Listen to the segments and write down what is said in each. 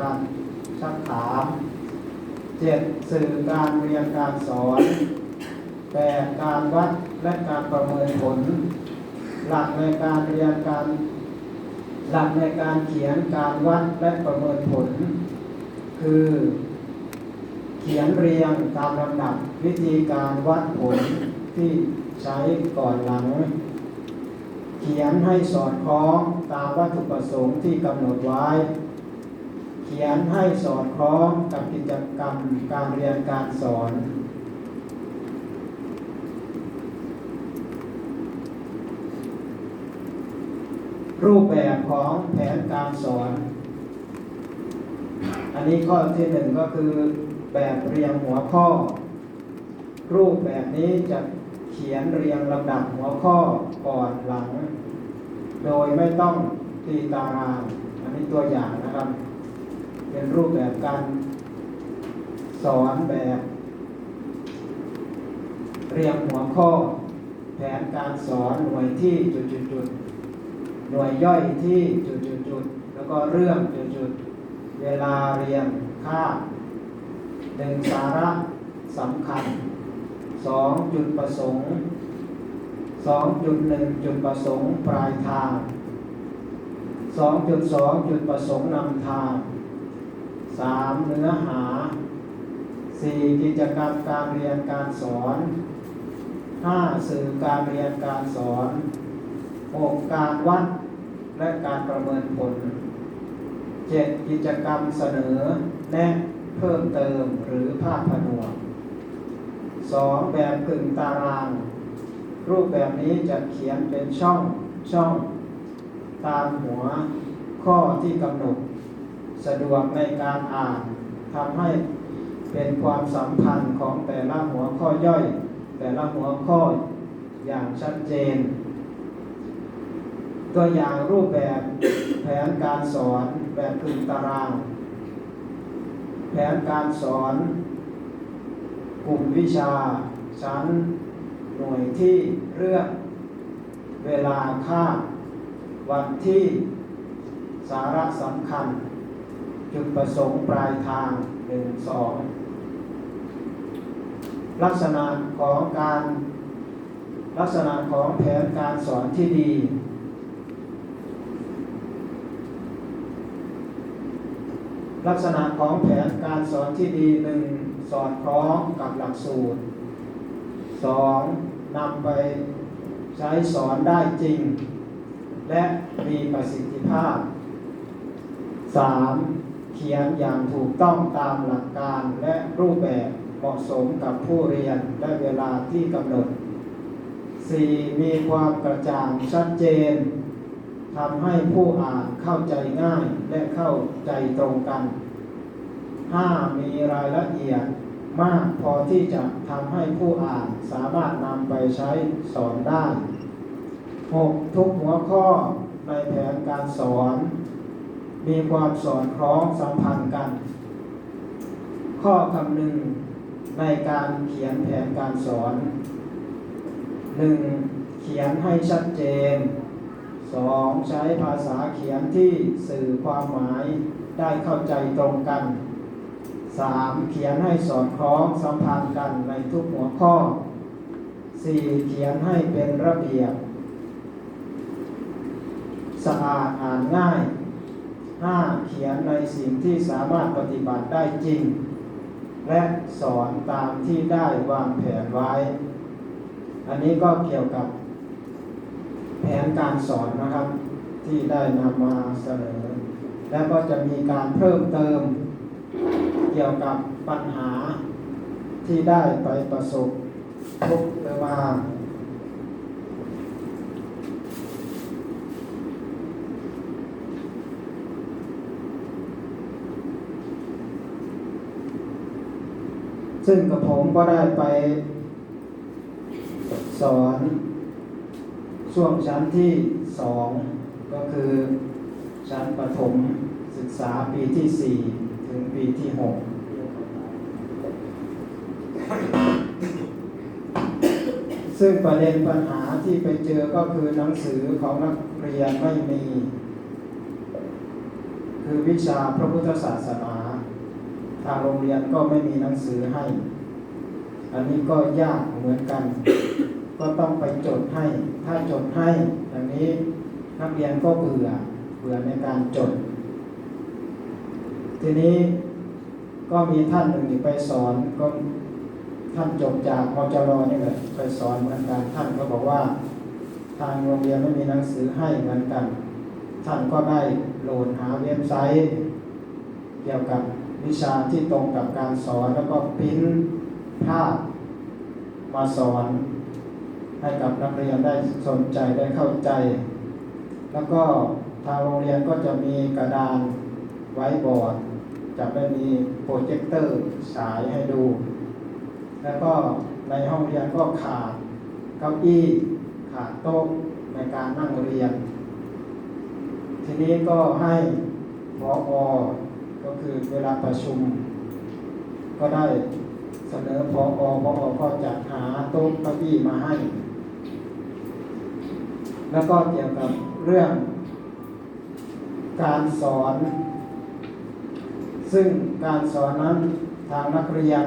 การชักถามเจ็ดสื่อการเรียนการสอนแปดการวัดและการประเมินผล หลักในการเรียนการ หลักในการเขียนการวัดและประเมินผล คือ เขียนเรียงตามลำดับวิธีการวัดผลที่ใช้ก่อนหลัง เขียนให้สอดคล้องตามวัตถุประสงค์ที่กำหนดไว้ ขียนให้สอดคล้องกับกิจกรรมการเรียนการสอน รูปแบบของแผนการสอน อันนี้ข้อที่หนึ่งก็คือแบบเรียงหัวข้อ รูปแบบนี้จะเขียนเรียงลำดับหัวข้อก่อนหลัง โดยไม่ต้องตีตาราง อันนี้ตัวอย่างนะครับ เป็นรูปแบบการสอนแบบเรียงหัวข้อ แผนการสอนหน่วยที่จุดๆๆหน่วยย่อยที่จุดๆๆแล้วก็เรื่องจุดๆเวลาเรียนค่าหนึ่งสาระสำคัญสองจุดประสงค์สองจุดหนึ่งจุดประสงค์ปลายทางสองจุดสองจุดประสงค์นำทาง สามเนื้อหาสี่กิจกรรมการเรียนการสอนห้าสื่อการเรียนการสอนหกการวัดและการประเมินผลเจ็ดกิจกรรมเสนอแนะเพิ่มเติมหรือภาพผนวกสองแบบกึ่งตาราง รูปแบบนี้จะเขียนเป็นช่องช่อง ตามหัวข้อที่กำหนด สะดวกในการอ่านทำให้เป็นความสัมพันธ์ของแต่ละหัวข้อย่อย แต่ละหัวข้ออย่างชัดเจน ตัวอย่างรูปแบบแผนการสอนแบบกึ่งตาราง แผนการสอน กลุ่มวิชา ชั้น หน่วยที่เรื่อง เวลาค่าวันที่สาระสำคัญ จุดประสงค์ปลายทางหนึ่งสองลักษณะของการลักษณะของแผนการสอนที่ดี ลักษณะของแผนการสอนที่ดีหนึ่งสอดคล้องกับหลักสูตรสองนำไปใช้สอนได้จริง และมีประสิทธิภาพ 3. เขียนอย่างถูกต้องตามหลักการและรูปแบบเหมาะสมกับผู้เรียนและเวลาที่กำหนด 4. มีความกระจ่างชัดเจนทำให้ผู้อ่านเข้าใจง่ายและเข้าใจตรงกัน 5. มีรายละเอียดมากพอที่จะทำให้ผู้อ่านสามารถนำไปใช้สอนได้ 6. ทุกหัวข้อในแผนการสอน มีความสอดคล้องสัมพันธ์กัน ข้อคำหนึ่งในการเขียนแผนการสอน 1. เขียนให้ชัดเจน 2. ใช้ภาษาเขียนที่สื่อความหมายได้เข้าใจตรงกัน 3. เขียนให้สอดคล้องสัมพันธ์กันในทุกหัวข้อ 4. เขียนให้เป็นระเบียบ สะอาดอ่านง่าย 5. เขียนในสิ่งที่สามารถปฏิบัติได้จริง และสอนตามที่ได้วางแผนไว้ อันนี้ก็เกี่ยวกับแผนการสอนนะครับ ที่ได้นำมาเสนอ แล้วก็จะมีการเพิ่มเติม เกี่ยวกับปัญหาที่ได้ไปประสบพบมา ซึ่งกับผมก็ได้ไปสอนช่วงชั้นที่สองก็คือชั้นประถมศึกษาปีที่สี่ถึงปีที่หกซึ่งประเด็นปัญหาที่ไปเจอก็คือหนังสือของนักเรียนไม่มีคคือวิชาพระพุทธศาสนา ทางโรงเรียนก็ไม่มีหนังสือให้ อันนี้ก็ยากเหมือนกัน ก็ต้องไปจดให้ ถ้าจดให้อย่างนี้นักเรียนก็เบื่อเบื่อในการจด ทีนี้ก็มีท่านหนึ่งไปสอนก็ท่านจบจากมจรนี่แหละไปสอนเหมือนกันท่านก็บอกว่า ทางโรงเรียนไม่มีหนังสือให้เหมือนกัน ท่านก็ได้โหลดหาเว็บไซต์ เกี่ยวกับ วิชาที่ตรงกับการสอนแล้วก็ปริ้นภาพมาสอน ให้กับนักเรียนได้สนใจได้เข้าใจ แล้วก็ทางโรงเรียนก็จะมีกระดานไว้บอร์ดจะไม่มีโปรเจคเตอร์ฉายให้ดู แล้วก็ในห้องเรียนก็ขาดเก้าอี้ขาดโต๊ะในการนั่งเรียน ทีนี้ก็ให้พออ ก็คือเวลาประชุม ก็ได้เสนอพออพออก็จัดหาโต๊ะเก้าอี้มาให้ แล้วก็เกี่ยวกับเรื่อง การสอน ซึ่งการสอนนั้นทางนักเรียน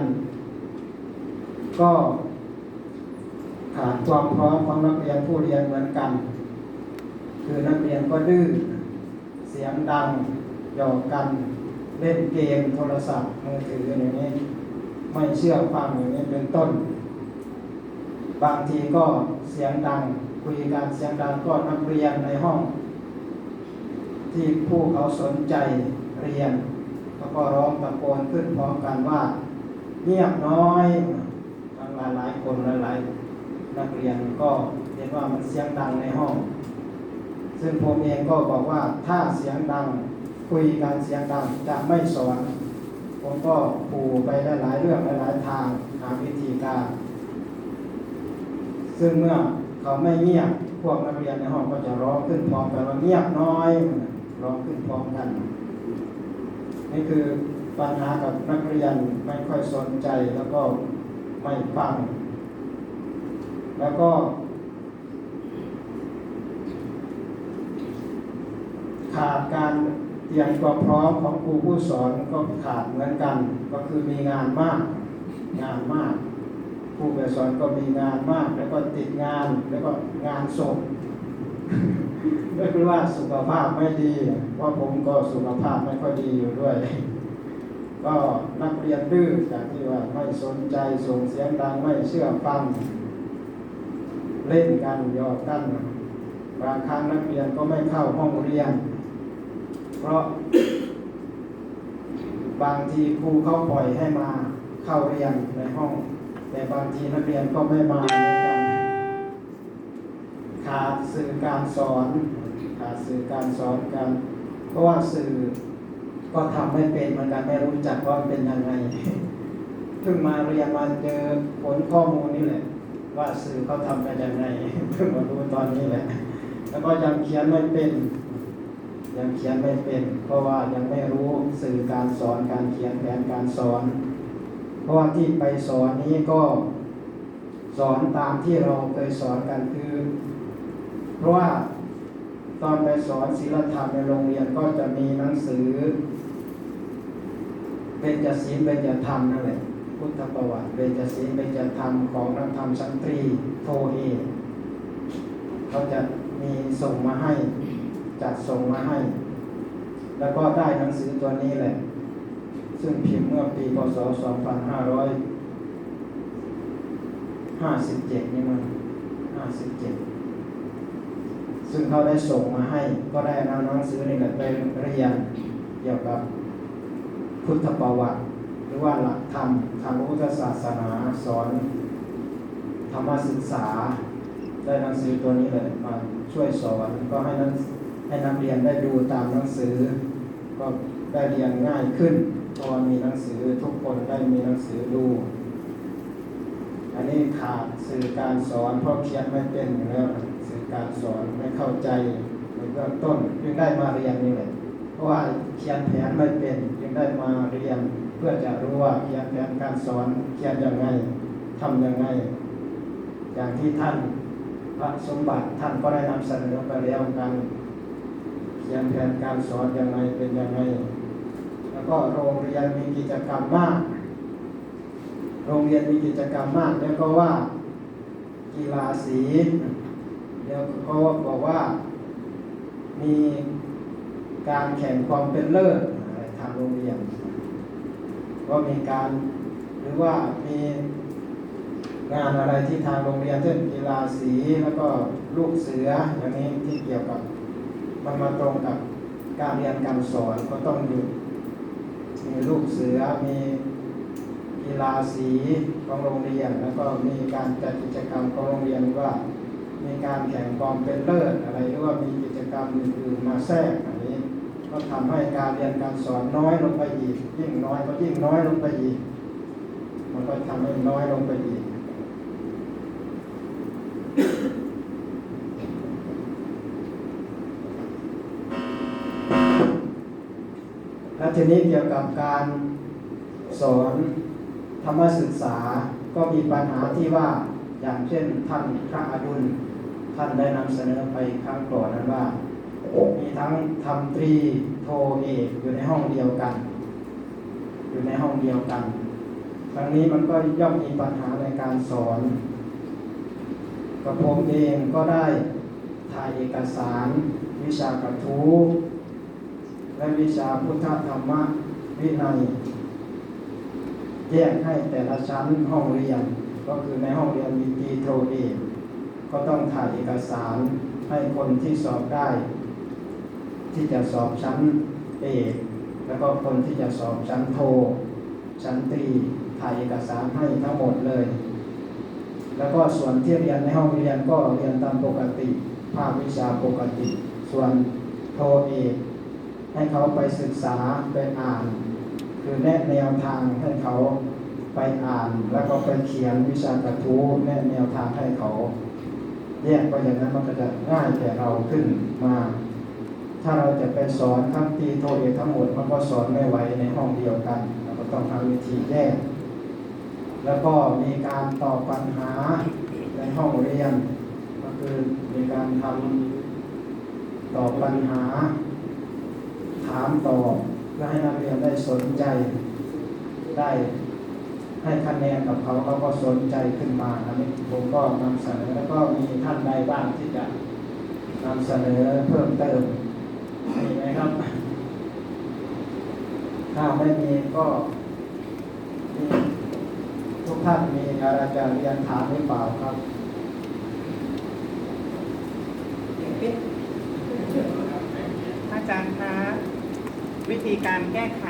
ก็ขาดความพร้อมของนักเรียนผู้เรียนเหมือนกัน คือนักเรียนก็ดื้อเสียงดังหยอกกัน เล่นเกมโทรศัพท์มือถืออย่างนี้ ไม่เชื่อฟังอย่างนี้เป็นต้น บางทีก็เสียงดังคุยกันเสียงดังก็นักเรียนในห้อง ที่ผู้เขาสนใจเรียนแล้วก็ร้องตะโกนขึ้นพร้อมกันว่าเงียบน้อยทั้งหลายหลายคนหลายๆนักเรียนก็เห็นว่ามันเสียงดังในห้อง ซึ่งผมเองก็บอกว่าถ้าเสียงดัง คุยกันเสียงดังจะไม่สอน ผมก็ปูไปหลายๆเรื่องหลายๆทางหาวิธีการ ซึ่งเมื่อเขาไม่เงียบพวกนักเรียนในห้องก็จะร้องขึ้นพร้อมกันว่าเงียบน้อยร้องขึ้นพร้อมกัน นี่คือปัญหากับนักเรียนไม่ค่อยสนใจแล้วก็ไม่ฟัง แล้วก็ขาดการ เตรียมความพร้อมของครูผู้สอนก็ขาดเหมือนกัน ก็คือมีงานมาก งานมากครูผู้สอนก็มีงานมาก แล้วก็ติดงานแล้วก็งานศพก็คือว่าสุขภาพไม่ดี เพราะผมก็สุขภาพไม่ค่อยดีอยู่ด้วย ก็นักเรียนดื้อจากที่ว่าไม่สนใจส่งเสียงดังไม่เชื่อฟังเล่นกันยอกกันบางครั้งนักเรียนก็ไม่เข้าห้องเรียน เพราะ บางทีครูเขาปล่อยให้มาเข้าเรียนในห้อง แต่บางทีนักเรียนก็ไม่มาเหมือนกันขาดสื่อการสอนขาดสื่อการสอนกันเพราะว่าสื่อก็ทำไม่เป็นเหมือนกันไม่รู้จักว่าเป็นยังไงเพิ่งมาเรียนมาเจอผลข้อมูลนี่แหละ ว่าสื่อเขาทำกันยังไงเพิ่งมารู้ตอนนี้แหละ แล้วก็ยังเขียนไม่เป็น ยังเขียนไม่เป็น เพราะว่ายังไม่รู้สื่อการสอนการเขียนแผนการสอน เพราะว่าที่ไปสอนนี้ก็สอนตามที่เราเคยสอนกันคือ เพราะว่าตอนไปสอนศิลธรรมในโรงเรียนก็จะมีหนังสือ เป็นจศีลเป็นจธรรมนั่นแหละพุทธประวัติเป็นจศีลเป็นจธรรมของนักธรรมชั้นตรีโทเอเขาจะมีส่งมาให้ จัดส่งมาให้ แล้วก็ได้หนังสือตัวนี้แหละ ซึ่งพิมพ์เมื่อปีพศ 2557 นี่มัน 57 ซึ่งเขาได้ส่งมาให้ ก็ได้นำหนังสือนี่แหละไปเรียนเกี่ยวกับพุทธประวัติ หรือว่าหลักธรรมทางพุทธศาสนาสอนธรรมศึกษาได้หนังสือตัวนี้เลยมาช่วยสอนก็ให้นัก ให้นักเรียนได้ดูตามหนังสือ ก็ได้เรียนง่ายขึ้นเพราะมีหนังสือทุกคนได้มีหนังสือดู อันนี้ขาดสื่อการสอนเพราะเขียนไม่เป็นอยู่แล้วสื่อการสอนไม่เข้าใจในเบื้องต้นจึงได้มาเรียนนี่แหละเพราะว่าเขียนแผนไม่เป็นจึงได้มาเรียนเพื่อจะรู้ว่าเขียนแผนการสอนเขียนยังไงทำยังไง อย่างที่ท่านพระสมบัติท่านก็ได้นำเสนอไปแล้วกา รียขียนแผนการสอนยังไงเป็นยังไงแล้วก็โรงเรียนมีกิจกรรมมาก โรงเรียนมีกิจกรรมมาก แล้วก็ว่ากีฬาสีเดี๋ยวเขาบอกว่ามีการแข่งความเป็นเลิศทางโรงเรียนก็มีการหรือว่ามีงานอะไรที่ทางโรงเรียนเช่นกีฬาสีแล้วก็ลูกเสืออย่างนี้ที่เกี่ยวกับ มันมาตรงกับการเรียนการสอนก็ต้องอยู่มีลูกเสือมีกีฬาสีของโรงเรียน แล้วก็มีการจัดกิจกรรมของโรงเรียนว่า มีการแข่งความเป็นเลิศอะไรหรือว่ามีกิจกรรมอื่นๆมาแทรกอันนี้ ก็ทำให้การเรียนการสอนน้อยลงไปอีกยิ่งน้อยก็ยิ่งน้อยลงไปอีกมันก็ทำให้น้อยลงไปอีก และ ทีนี้เกี่ยวกับการสอนธรรมศึกษาก็มีปัญหาที่ว่าอย่างเช่นท่านพระอดุลท่านได้นำเสนอไปครั้งก่อนนั้นว่า มีทั้งทำตรีโทเอกอยู่ในห้องเดียวกัน อยู่ในห้องเดียวกันครั้งนี้มันก็ย่อมมีปัญหาในการสอนกระผมเองก็ได้ถ่ายเอกสารวิชากระทู้ และวิชาพุทธธรรมวินัยแยกให้แต่ละชั้นห้องเรียน ก็คือในห้องเรียนมีตีโทเอกก็ต้องถ่ายเอกสารให้คนที่สอบได้ ที่จะสอบชั้นเอกแล้วก็คนที่จะสอบชั้นโท ชั้นตรีถ่ายเอกสารให้ทั้งหมดเลย แล้วก็ส่วนที่เรียนในห้องเรียนก็เรียนตามปกติ ภาควิชาปกติ ส่วนโทเอก ให้เขาไปศึกษาไปอ่าน คือแนะแนวทางให้เขาไปอ่าน แล้วก็ไปเขียนวิชากระทู้แนะแนวทางให้เขาแยกไปอย่างนั้นมันก็จะง่ายแก่เราขึ้นมา ถ้าเราจะไปสอนทั้งตีโทเอกทั้งหมดมันก็สอนไม่ไหวในห้องเดียวกันเราก็ต้องทำวิธีแยกแล้วก็มีการตอบปัญหาในห้องเรียนก็คือมีการทำตอบปัญหา ถามตอบเพื่อให้นักเรียนได้สนใจได้ให้คะแนนกับเขาเขาก็สนใจขึ้นมาอันนี้ผมก็นำเสนอแล้วก็มีท่านใดบ้างที่จะนำเสนอเพิ่มเติมมีไหมครับ ถ้าไม่มีก็มีทุกท่านมีอะไรจะเรียนถามหรือเปล่าครับอาจารย์คะ วิธีการแก้ไข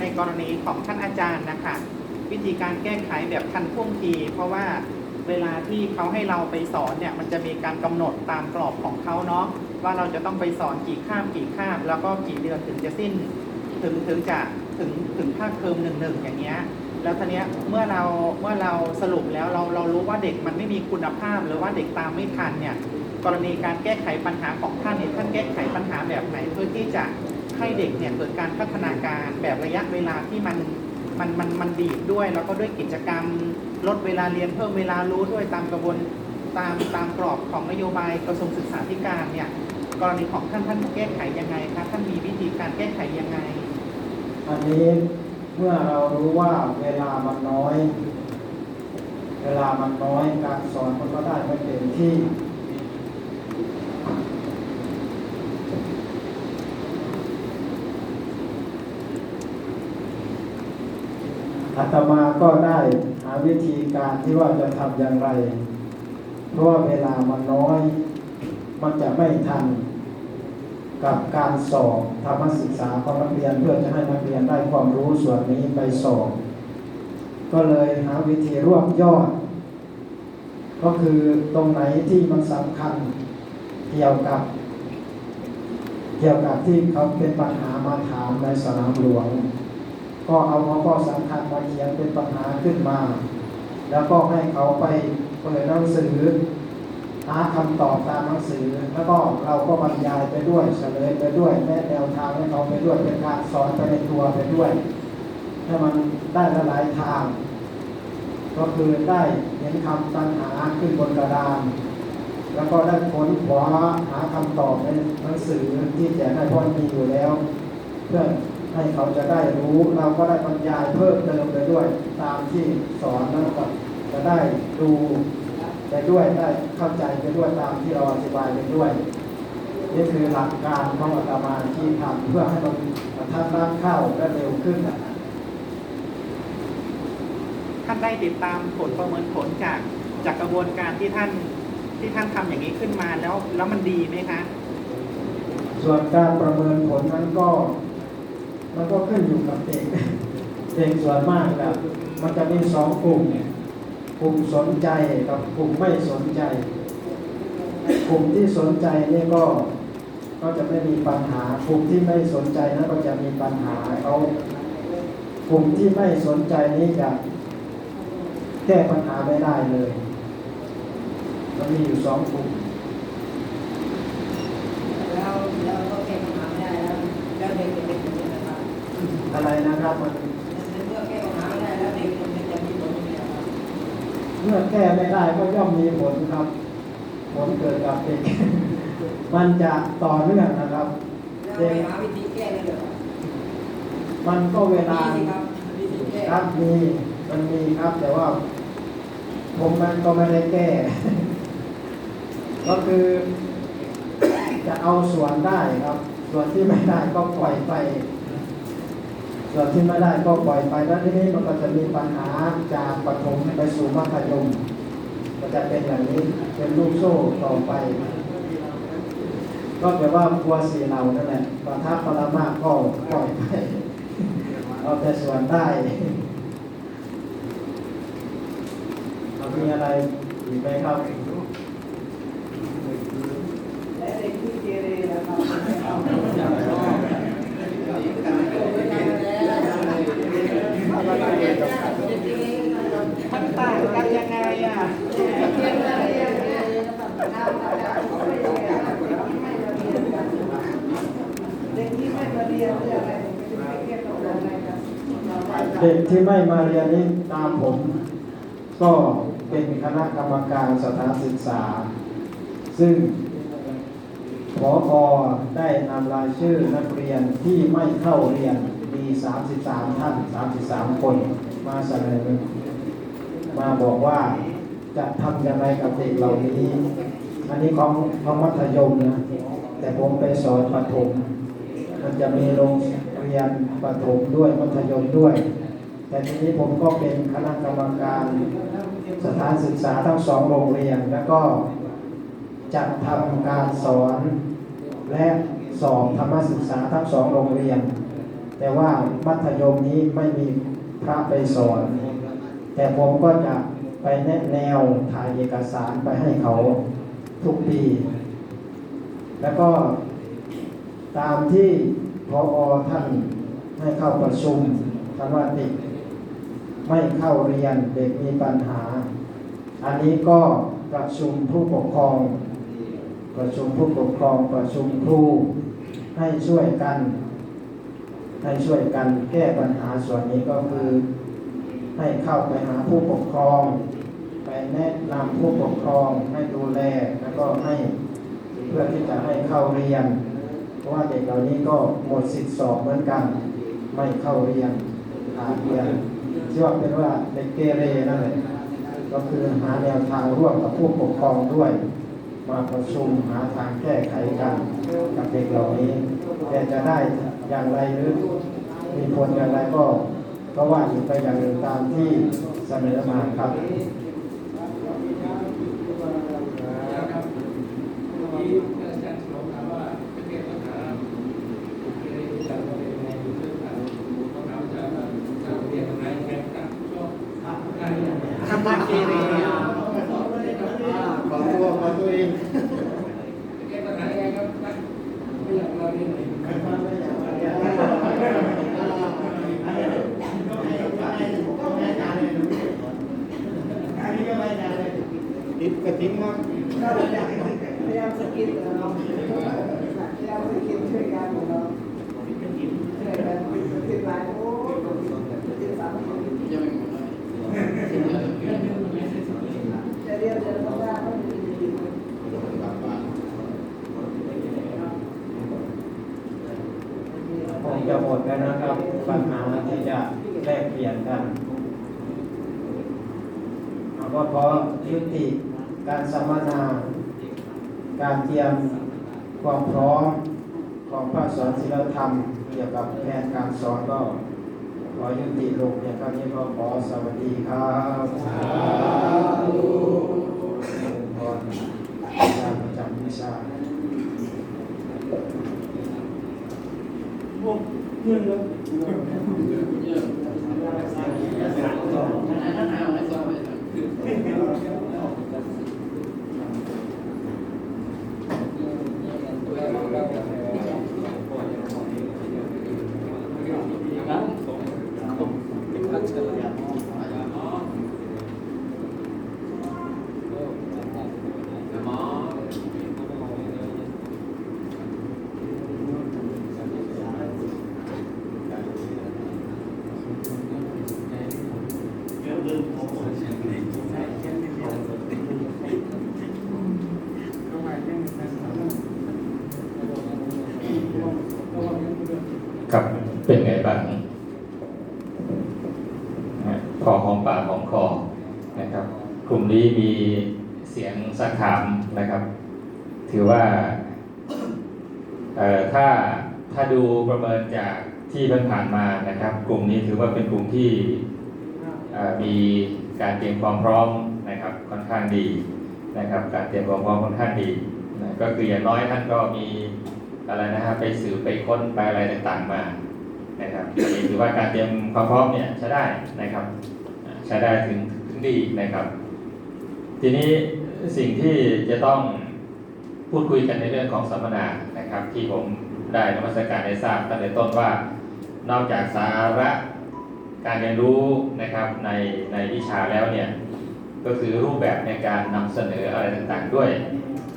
ในกรณีของท่านอาจารย์นะคะวิธีการแก้ไขแบบทันท่วงที เพราะว่าเวลาที่เขาให้เราไปสอนเนี่ยมันจะมีการกำหนดตามกรอบของเขาเนาะว่าเราจะต้องไปสอนกี่คาบกี่คาบแล้วก็กี่เดือนถึงจะสิ้น ถึงถึงจะถึงถึงภาคเทอมหนึ่งหนึ่งอย่างเงี้ยแล้วทีเนี้ยเมื่อเราเมื่อเราสรุปแล้วเราเรารู้ว่าเด็กมันไม่มีคุณภาพ หรือว่าเด็กตามไม่ทันเนี่ยกรณีการแก้ไขปัญหาของท่านเนี่ยท่านแก้ไขปัญหาแบบไหนเพื่อที่จะ ให้เด็กเนี่ยเกิดการพัฒนาการแบบระยะเวลาที่มันมันมันมันดีดด้วย แล้วก็ด้วยกิจกรรมลดเวลาเรียนเพิ่มเวลารู้ด้วยตามกระบวนตามตามกรอบของนโยบายกระทรวงศึกษาธิการเนี่ยกรณีของท่านท่านแก้ไขยังไงคะท่านมีวิธีการแก้ไขยังไง อันนี้เมื่อเรารู้ว่าเวลามันน้อย เวลามันน้อยการสอนมันก็ได้ไม่เต็มที่ อาตมาก็ได้หาวิธีการที่ว่าจะทำอย่างไร เพราะว่าเวลามันน้อย มันจะไม่ทันกับการสอบธรรมศึกษาของนักเรียนเพื่อจะให้นักเรียนได้ความรู้ส่วนนี้ไปสอบ ก็เลยหาวิธีรวบยอด ก็คือตรงไหนที่มันสำคัญเกี่ยวกับเกี่ยวกับที่เขาเป็นปัญหามาถามในสนามหลวง ก็เอาข้อสำคัญมาเขียนเป็นปัญหาขึ้นมา แล้วก็ให้เขาไปเปิดหนังสือหาคำตอบตามหนังสือ แล้วก็เราก็บรรยายไปด้วยเฉลยไปด้วยแนะแนวทางให้เขาไปด้วยเป็นการสอนไปในตัวไปด้วยให้มันได้หลายทาง ก็คือได้เห็นคำปัญหาขึ้นบนกระดาน แล้วก็ได้ค้นคว้าหาคำตอบในหนังสือที่แจกให้พ่อมีอยู่แล้ว เพื่อ ให้เขาจะได้รู้ เราก็ได้บรรยายเพิ่มเติมไปด้วย ตามที่สอนแล้วก็จะได้ดูไปด้วยได้เข้าใจไปด้วยตามที่เราอธิบายไปด้วย นี่คือหลักการของอาตมาที่ทำเพื่อให้มันทัดร้านเข้าได้เร็วขึ้นท่านได้ติดตามผลประเมินผลจากจากกระบวนการที่ท่านที่ท่านทำอย่างนี้ขึ้นมาแล้วแล้วมันดีไหมคะ ส่วนการประเมินผลนั้นก็ มันก็ขึ้นอยู่กับเด็กเด็กส่วนมากแบบมันจะมีสองกลุ่มเนี่ยกลุ่มสนใจกับกลุ่มไม่สนใจ กลุ่มที่สนใจนี่ก็ก็จะไม่มีปัญหากลุ่มที่ไม่สนใจนั้นก็จะมีปัญหาเขากลุ่มที่ไม่สนใจนี้จะแก้ปัญหาไม่ได้เลยมันมีอยู่สองกลุ่มแล้วแล้วก็แก้ปัญหาไม่ได้แล้วแล้วเด็กจะเป็น อะไรนะครับมันเมื่อแก้ไม่ได้แล้วเด็กมันจะมีผลยังไงครับเมื่อแก้ไม่ได้ก็ย่อมมีผลครับ ผลเกิดกับเด็กมันจะต่อเนื่องนะครับแล้วไปหาวิธีแก้เลยเหรอมันก็เวลาครับวิธีแก้ครับมีมันมีครับ แต่ว่า ผมมันก็ไม่ได้แก้ ก็คือ จะเอาส่วนได้ครับ ส่วนที่ไม่ได้ก็ปล่อยไป ส่วนที่ไม่ได้ก็ปล่อยไปแล้วทีนี้มันก็จะมีปัญหาจากปฐมไปสู่มัธยมก็จะเป็นอย่างนี้เป็นลูกโซ่ต่อไป ก็แปลว่าครัวสีเหล่านั่นแหละปะทับปรมาก็ปล่อยไปเอาแต่ส่วนได้เอามีอะไรอีกไหมครับ และเด็กที่เกเรนะครับ มันต่างกันยังไงอะ เด็กที่ไม่มาเรียนเรื่องอะไรจะไปเรียนตรงไหนครับ เด็กที่ไม่มาเรียนนี้ตามผม ก็เป็นคณะกรรมการสถานศึกษา ซึ่งพออได้นำรายชื่อนักเรียนที่ไม่เข้าเรียนมี 33 ท่าน 33 คน มาเสนอมาบอกว่าจะทำย่างไรกับเด็กเหล่านี้ อันนี้ของของมัธยมนะ แต่ผมไปสอนประถม มันจะมีโรงเรียนประถมด้วยมัธยมด้วย แต่ทีนี้ผมก็เป็นคณะกรรมการสถานศึกษาทั้งสองโรงเรียน แล้วก็จัดทำการสอนและสอบธรรมศึกษาทั้งสองโรงเรียน แต่ว่ามัธยมนี้ไม่มีพระไปสอน แต่ผมก็จะไปแนะแนวถ่ายเอกสารไปให้เขาทุกปี แล้วก็ตามที่พออท่านให้เข้าประชุมท่านว่าเด็ก ไม่เข้าเรียนเด็กมีปัญหา อันนี้ก็ประชุมผู้ปกครอง ประชุมผู้ปกครองประชุมครูให้ช่วยกัน ให้ช่วยกันแก้ปัญหาส่วนนี้ก็คือ ให้เข้าไปหาผู้ปกครอง ไปแนะนำผู้ปกครองให้ดูแลแล้วก็ให้เพื่อที่จะให้เข้าเรียน เพราะว่าเด็กเหล่านี้ก็หมดสิทธิสอบเหมือนกัน ไม่เข้าเรียนหาเรียน ที่ว่าเป็นว่าเด็กเกเรนั่นแหละก็คือหาแนวทางร่วมกับผู้ปกครองด้วย มาประชุมหาทางแก้ไขกันกับเด็กเหล่านี้แต่จะได้อย่างไรหรือมีผลอย่างไรก็ ก็ว่าอยู่ไปอย่างหนึ่งตามที่เสนอมาครับ กิดกระทิ้งมากพยายามสกิดเนาะพยายามสกิดช่วยกันเนาะช่วยกัสกิดหายโอ้สกิดสามคนจะเรียนจะทำได้ก็ดีคงจะหมดแล้วนะครับปัญหาที่จะแลกเปลี่ยนกัน เราก็ขอยุติการสัมมนา การเตรียมความพร้อมของภาคสอนศิลธรรม เกี่ยวกับแผนการสอนก็ขอยุติลงอย่างนี้ก็ขอสวัสดีครับสาธุพรอาจารย์ประจำวิชาครับเป็นไงบ้างนะพอหอมปากหอมคอนะครับ กลุ่ม นี้มีเสียงสักถามนะครับ ถือว่าถ้าถ้าดูประเมินจากที่ผ่านๆมานะครับ กลุ่มนี้ถือว่าเป็นกลุ่มที่มีการเตรียมความพร้อมนะครับค่อนข้างดีนะครับ การเตรียมความพร้อมค่อนข้างดีนะก็คืออย่างน้อยท่านก็มีอะไรนะครับไปสืบไปค้นไปอะไรต่างๆมานะครับถือว่าการเตรียมความพร้อมเนี่ยใช้ได้นะครับใช้ได้ถึงถึงดีนะครับ ทีนี้สิ่งที่จะต้องพูดคุยกันในเรื่องของสัมมนานะครับ ที่ผมได้นมัสการได้ทราบตั้งแต่ต้นว่า นอกจากสาระการเรียนรู้นะครับในในวิชาแล้วเนี่ยก็คือรูปแบบในการนำเสนออะไรต่างๆด้วย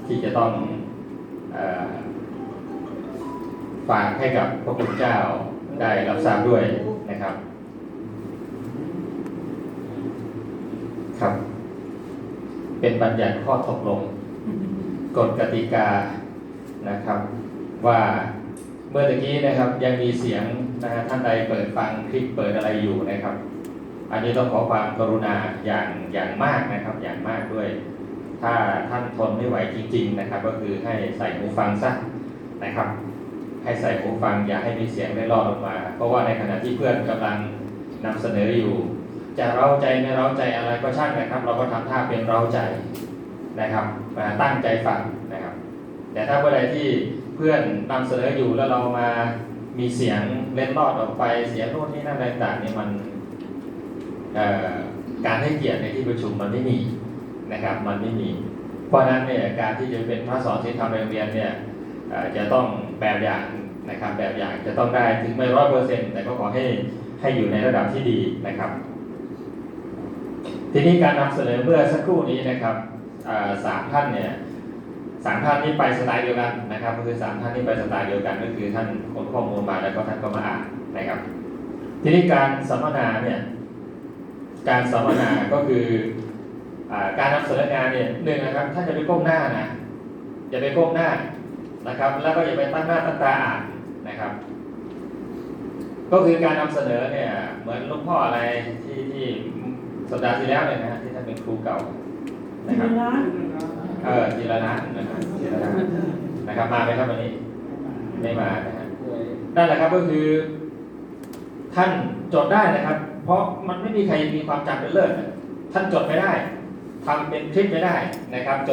ที่จะต้องอฝากให้กับพระคุณเจ้าได้รับทราบด้วยนะครับ เป็นบัญญัติข้อตกลงกฎกติกานะครับ ว่าเมื่อตะกี้นะครับยังมีเสียงนะฮะท่านใดเปิดฟังคลิปเปิดอะไรอยู่นะครับ อันนี้ต้องขอความกรุณาอย่างอย่างมากนะครับ อย่างมากด้วย ถ้าท่านทนไม่ไหวจริง ๆ นะครับ ก็คือให้ใส่หูฟังซะนะครับ ให้ใส่หูฟังอย่าให้มีเสียงได้รอดออกมา เพราะว่าในขณะที่เพื่อนกำลังนำเสนออยู่ จะเร้าใจไม่เร้าใจอะไรก็ช่างนะครับ เราก็ทำท่าเป็นเร้าใจนะครับมาตั้งใจฟังนะครับ แต่ถ้าเมื่อใดที่เพื่อนนำเสนออยู่แล้วเรามามีเสียงเล็ดลอดออกไปเสียงโน่นนี่นั่นอะไรต่างๆนี่มันการให้เกียรติในที่ประชุมมันไม่มีนะครับ มันไม่มี เพราะนั้นเนี่ยการที่จะเป็นพระสอนที่ทำในโรงเรียนเนี่ยจะต้องแบบอย่างนะครับแบบอย่างจะต้องได้ถึงไม่ร้อยเปอร์เซ็นต์แต่ก็ขอให้ให้อยู่ในระดับที่ดีนะครับ ทีนี้การนำเสนอเมื่อสักครู่นี้นะครับสามท่านเนี่ยสามท่านนี้ไปสไตล์เดียวกันนะครับก็คือสามท่านนี้ไปสไตล์เดียวกันก็คือท่านขนข้อมูลมาแล้วก็ท่านก็มาอ่านนะครับ ทีนี้การสัมมนาเนี่ยการสัมมนาก็คืออการนำเสนองานเนี่ยหนึ่งนะครับท่านจะไปก้มหน้านะอย่าไปก้มหน้านะครับ แล้วก็อย่าไปตั้งหน้าตั้งตาอ่านนะครับ ก็คือการนำเสนอเนี่ยเหมือนลูกพ่ออะไรที่ที่ สัปดาห์ที่แล้วเนี่ยนะฮะที่ท่านเป็นครูเก่านะครับเออจีรนัทนะครับจีรนัทนะครับ มาไหมครับวันนี้ไม่มานะฮะนั่นแหละครับก็คือ ท่านจดได้นะครับ เพราะมันไม่มีใครมีความจำเป็นเลิศนะท่านจดไม่ได้ทำเป็นคลิปไม่ได้นะครับ จน